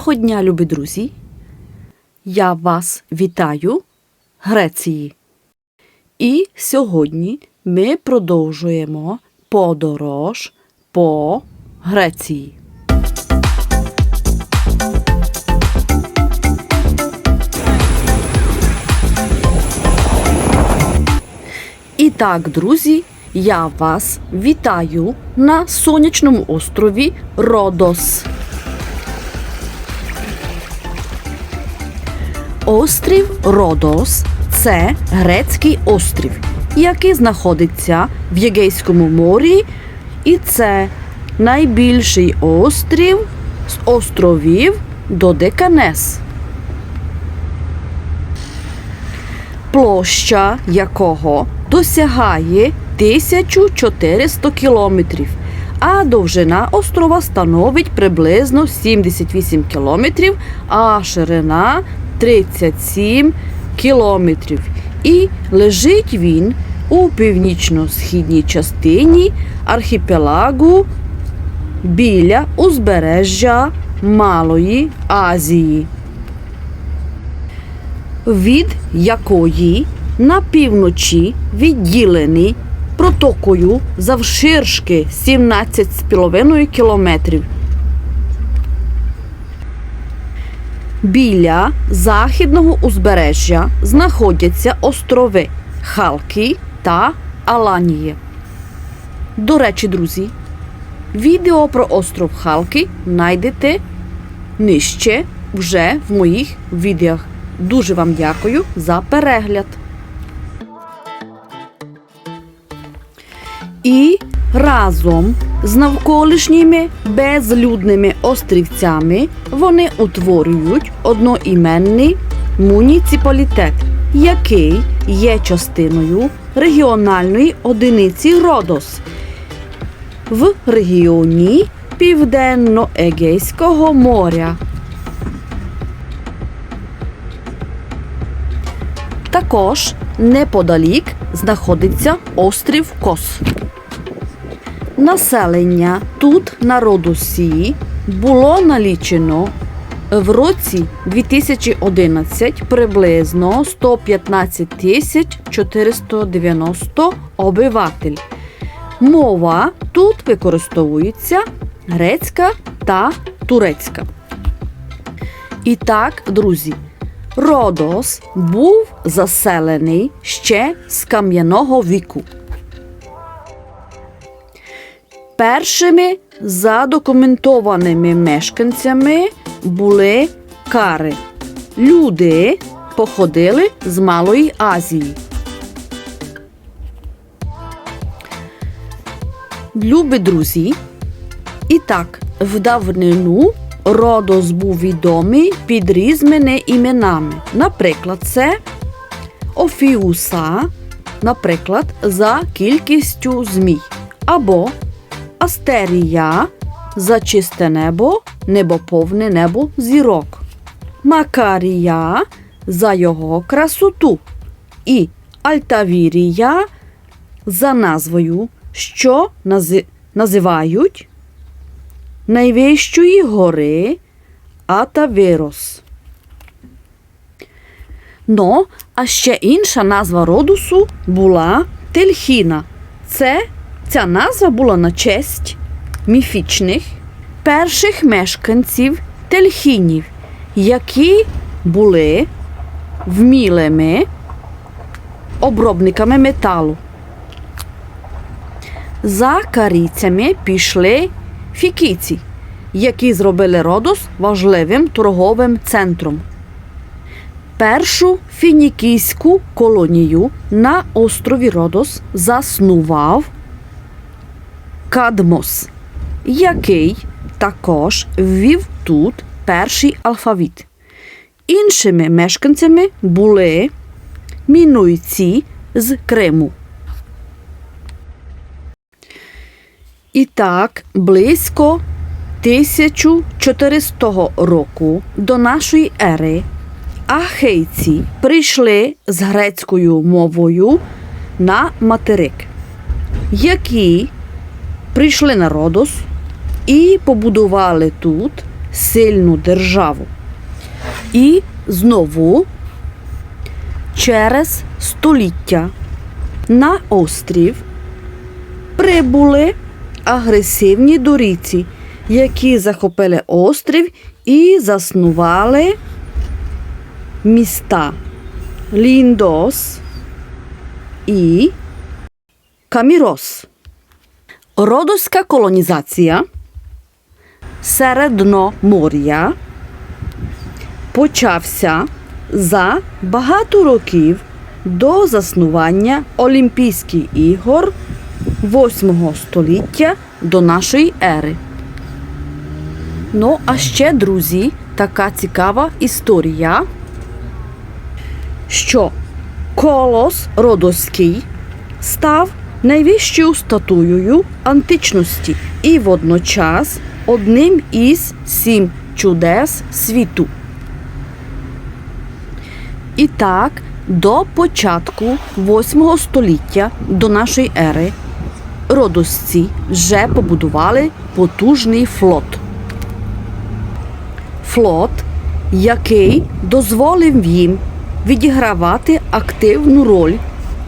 Доброго дня, любі друзі! Я вас вітаю, Греції. І сьогодні ми продовжуємо подорож по Греції. І так, друзі, я вас вітаю на сонячному острові Родос. Острів Родос це грецький острів, який знаходиться в Єгейському морі, і це найбільший острів з островів Додеканес. Площа якого досягає 1400 кілометрів, а довжина острова становить приблизно 78 кілометрів, а ширина 37 кілометрів. І лежить він у північно-східній частині архіпелагу біля узбережжя Малої Азії від якої на півночі відділений протокою завширшки 17,5 кілометрів. Біля західного узбережжя знаходяться острови Халки та Аланії. До речі, друзі, відео про остров Халки знайдете нижче вже в моїх відео. Дуже вам дякую за перегляд. І разом з навколишніми безлюдними острівцями вони утворюють одноіменний муніципалітет, який є частиною регіональної одиниці Родос в регіоні Південно-Егейського моря. Також неподалік знаходиться острів Кос. Населення тут на Родосі було налічено в році 2011 приблизно 115 тисяч 490 обиватель. Мова тут використовується грецька та турецька. І так, друзі, Родос був заселений ще з кам'яного віку. Першими задокументованими мешканцями були кари. Люди походили з Малої Азії. Любі друзі, і так, в давнину Родос був відомий під різними іменами. Наприклад, це Офіуса, наприклад, за кількістю змій. Або Астерія за чисте небо, небоповне небо зірок. Макарія за його красоту. І Альтавірія за назвою, що нази- називають найвищої гори Атавірос. Ну, а ще інша назва Родусу була Тельхіна. Це ця назва була на честь міфічних перших мешканців Тельхінів, які були вмілими обробниками металу. За карійцями пішли фікійці, які зробили Родос важливим торговим центром. Першу фінікійську колонію на острові Родос заснував Кадмос, який також ввів тут перший алфавіт. Іншими мешканцями були мінуйці з Криму. І так, близько 1400 року до нашої ери ахейці прийшли з грецькою мовою на материк, які прийшли на Родос і побудували тут сильну державу. І знову через століття на острів прибули агресивні доріці, які захопили острів і заснували міста Ліндос і Камірос. Родоська колонізація Середномор'я почався за багато років до заснування Олімпійських ігор 8 століття до нашої ери. Ну, а ще, друзі, така цікава історія, що колос Родоський став найвищою статуєю античності і водночас одним із сім чудес світу. І так, до початку 8 століття до нашої ери родосці вже побудували потужний флот. Флот, який дозволив їм відігравати активну роль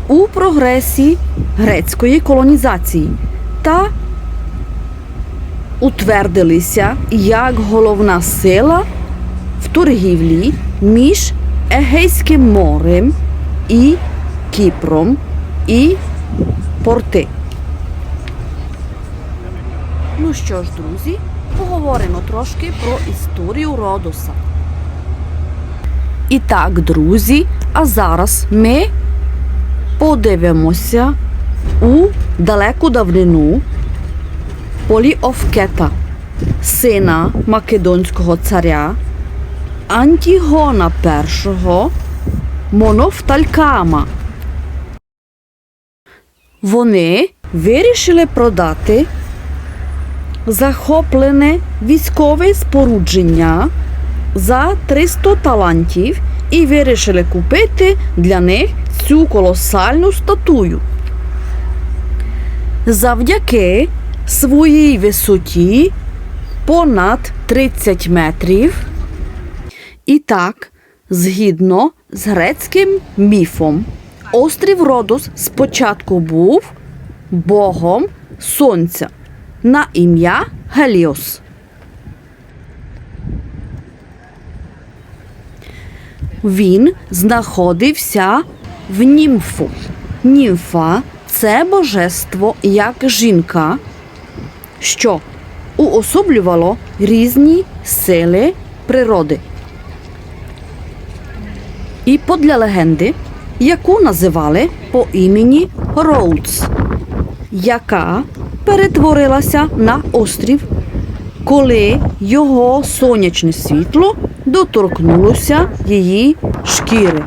у прогресі грецької колонізації та утвердилися як головна сила в торгівлі між Егейським морем і Кіпром і порти. Ну що ж, друзі, поговоримо трошки про історію Родоса. І так, друзі, а зараз ми подивимося у далеку давнину Поліофкета, сина македонського царя Антігона І Монофталькама. Вони вирішили продати захоплене військове спорудження за 300 талантів і вирішили купити для них цю колосальну статую. Завдяки своїй висоті понад 30 метрів. І так, згідно з грецьким міфом, острів Родос спочатку був богом сонця на ім'я Геліос. Він знаходився в німфу. Німфа це божество як жінка, що уособлювало різні сили природи. І подля легенди, яку називали по імені Роудс, яка перетворилася на острів, коли його сонячне світло доторкнулося її шкіри.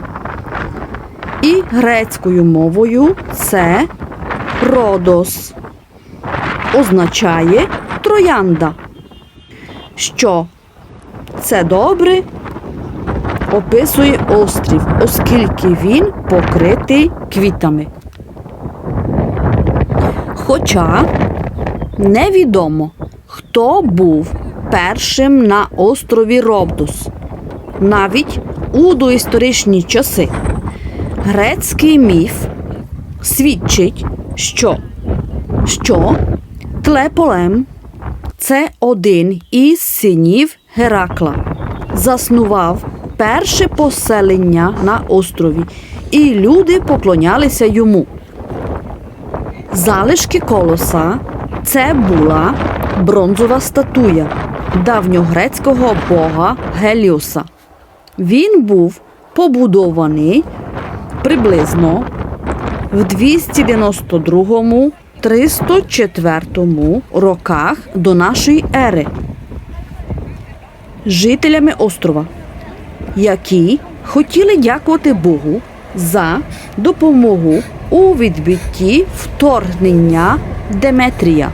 Грецькою мовою це Родос означає троянда. Що це добре описує острів, оскільки він покритий квітами. Хоча невідомо, хто був першим на острові Робдус, навіть у доісторичні часи. Грецький міф свідчить, що, що Тлеполем це один із синів Геракла. Заснував перше поселення на острові, і люди поклонялися йому. Залишки колоса це була бронзова статуя давньогрецького бога Геліоса. Він був побудований приблизно в 292-304 роках до нашої ери жителями острова, які хотіли дякувати Богу за допомогу у відбитті вторгнення Деметрія.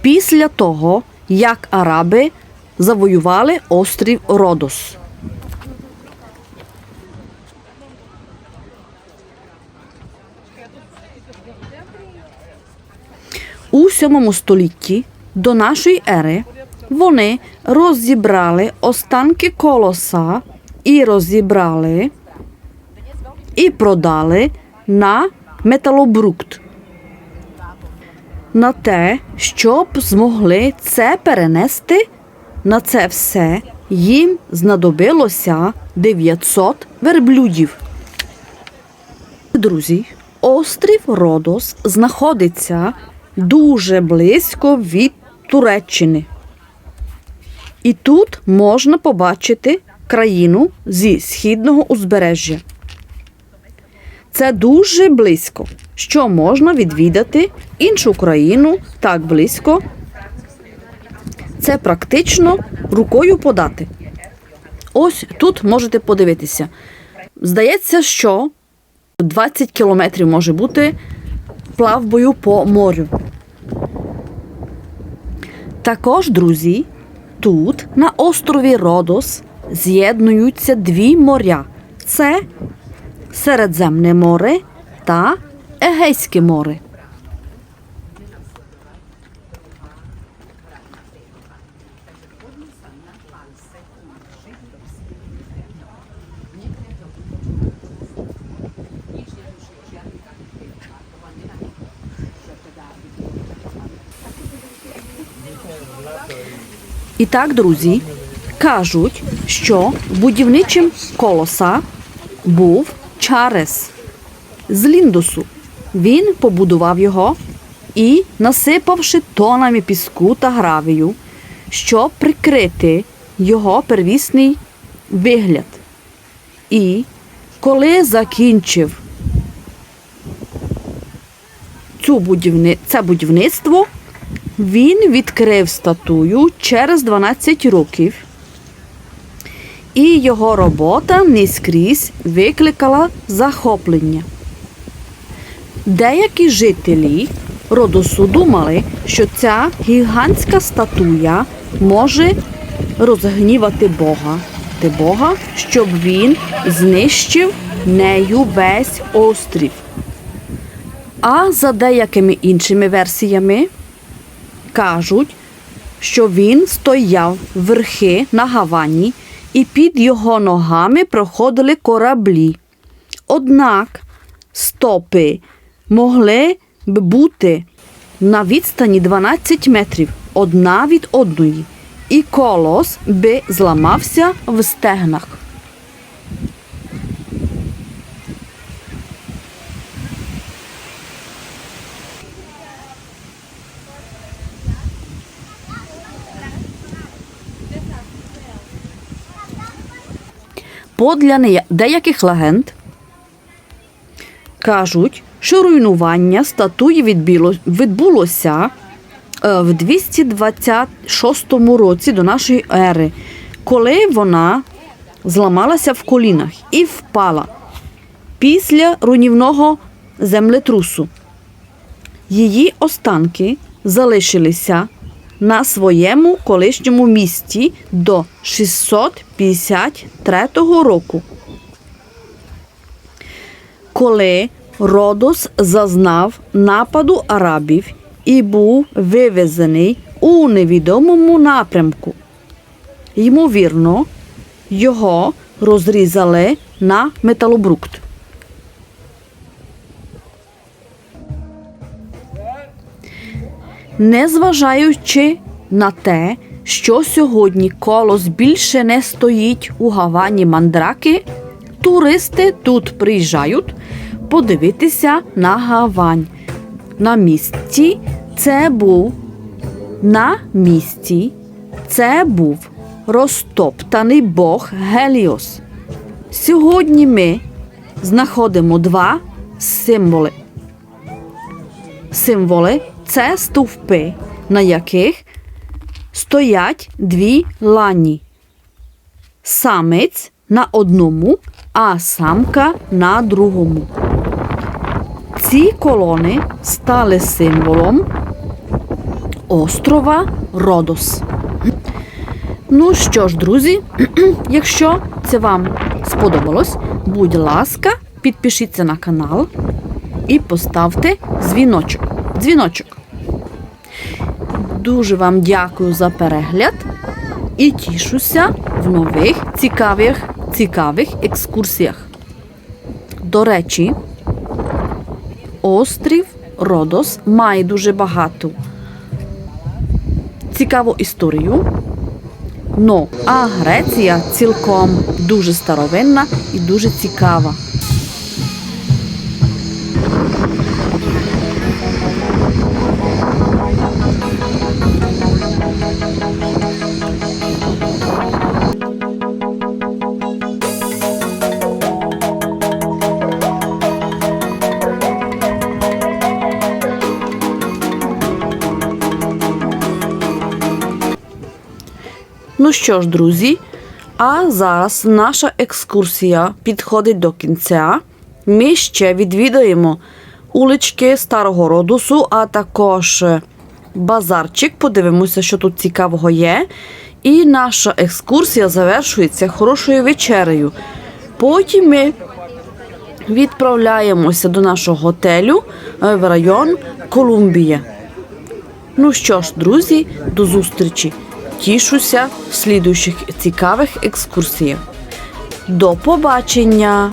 Після того, як араби завоювали острів Родос. У 7 столітті до нашої ери вони розібрали останки колоса і розібрали і продали на металобрукт. На те, щоб змогли це перенести, на це все їм знадобилося 900 верблюдів. Друзі, острів Родос знаходиться дуже близько від Туреччини. І тут можна побачити країну зі східного узбережжя. Це дуже близько, що можна відвідати іншу країну так близько. Це практично рукою подати. Ось тут можете подивитися. Здається, що 20 кілометрів може бути плавбою по морю. Також, друзі, тут на острові Родос з'єднуються дві моря: це Середземне море та Егейське море. І так, друзі, кажуть, що будівничим колоса був Чарес з Ліндосу. Він побудував його і, насипавши тонами піску та гравію, щоб прикрити його первісний вигляд. І коли закінчив цю будівни... це будівництво, він відкрив статую через 12 років, і його робота не скрізь викликала захоплення. Деякі жителі Родосу думали, що ця гігантська статуя може розгнівати Бога, Бога, щоб він знищив нею весь острів. А за деякими іншими версіями кажуть, що він стояв верхи на гавані і під його ногами проходили кораблі. Однак стопи могли б бути на відстані 12 метрів одна від одної, і колос би зламався в стегнах. Подля деяких легенд кажуть, що руйнування статуї відбулося е, в 226 році до нашої ери, коли вона зламалася в колінах і впала після руйнівного землетрусу. Її останки залишилися на своєму колишньому місці до 653 року. Коли Родос зазнав нападу арабів і був вивезений у невідомому напрямку. Ймовірно, його розрізали на металобрукт. Незважаючи на те, що сьогодні колос більше не стоїть у гавані мандраки, туристи тут приїжджають подивитися на гавань. На місці це був на місці це був розтоптаний Бог Геліос. Сьогодні ми знаходимо два символи. Символи це стовпи, на яких стоять дві лані. Самець на одному, а самка на другому. Ці колони стали символом острова Родос. Ну що ж, друзі, якщо це вам сподобалось, будь ласка, підпишіться на канал і поставте дзвіночок. Дзвіночок. Дуже вам дякую за перегляд і тішуся в нових цікавих, цікавих екскурсіях. До речі, острів Родос має дуже багато цікаву історію. Ну, а Греція цілком дуже старовинна і дуже цікава. Ну що ж, друзі, а зараз наша екскурсія підходить до кінця. Ми ще відвідаємо улички Старого Родосу, а також базарчик. Подивимося, що тут цікавого є. І наша екскурсія завершується хорошою вечерею. Потім ми відправляємося до нашого готелю е, в район Колумбія. Ну що ж, друзі, до зустрічі. Тішуся в слідуючих цікавих екскурсіях. До побачення!